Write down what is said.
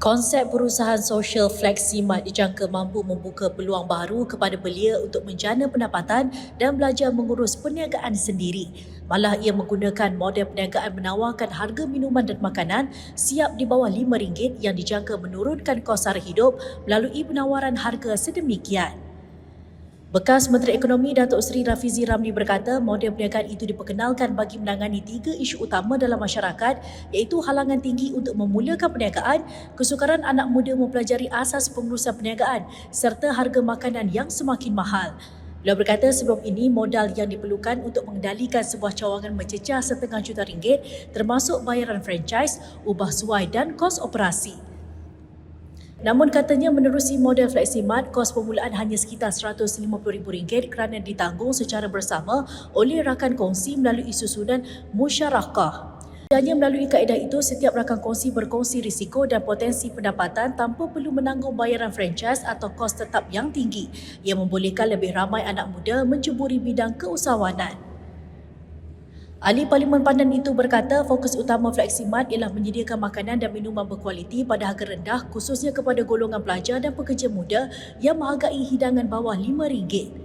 Konsep perusahaan sosial Fleximat dijangka mampu membuka peluang baru kepada belia untuk menjana pendapatan dan belajar mengurus perniagaan sendiri. Malah ia menggunakan model perniagaan menawarkan harga minuman dan makanan siap di bawah RM5 yang dijangka menurunkan kos sara hidup melalui penawaran harga sedemikian. Bekas Menteri Ekonomi Datuk Seri Rafizi Ramli berkata model perniagaan itu diperkenalkan bagi menangani tiga isu utama dalam masyarakat iaitu halangan tinggi untuk memulakan perniagaan, kesukaran anak muda mempelajari asas pengurusan perniagaan serta harga makanan yang semakin mahal. Beliau berkata sebelum ini modal yang diperlukan untuk mengendalikan sebuah cawangan mencecah setengah juta ringgit termasuk bayaran franchise, ubah suai dan kos operasi. Namun katanya menerusi model Fleximat, kos permulaan hanya sekitar RM150,000 kerana ditanggung secara bersama oleh rakan kongsi melalui susunan musyarakah. Hanya melalui kaedah itu, setiap rakan kongsi berkongsi risiko dan potensi pendapatan tanpa perlu menanggung bayaran franchise atau kos tetap yang tinggi yang membolehkan lebih ramai anak muda mencuburi bidang keusahawanan. Ahli Parlimen Pandan itu berkata fokus utama Fleximat ialah menyediakan makanan dan minuman berkualiti pada harga rendah khususnya kepada golongan pelajar dan pekerja muda yang menghargai hidangan bawah RM5.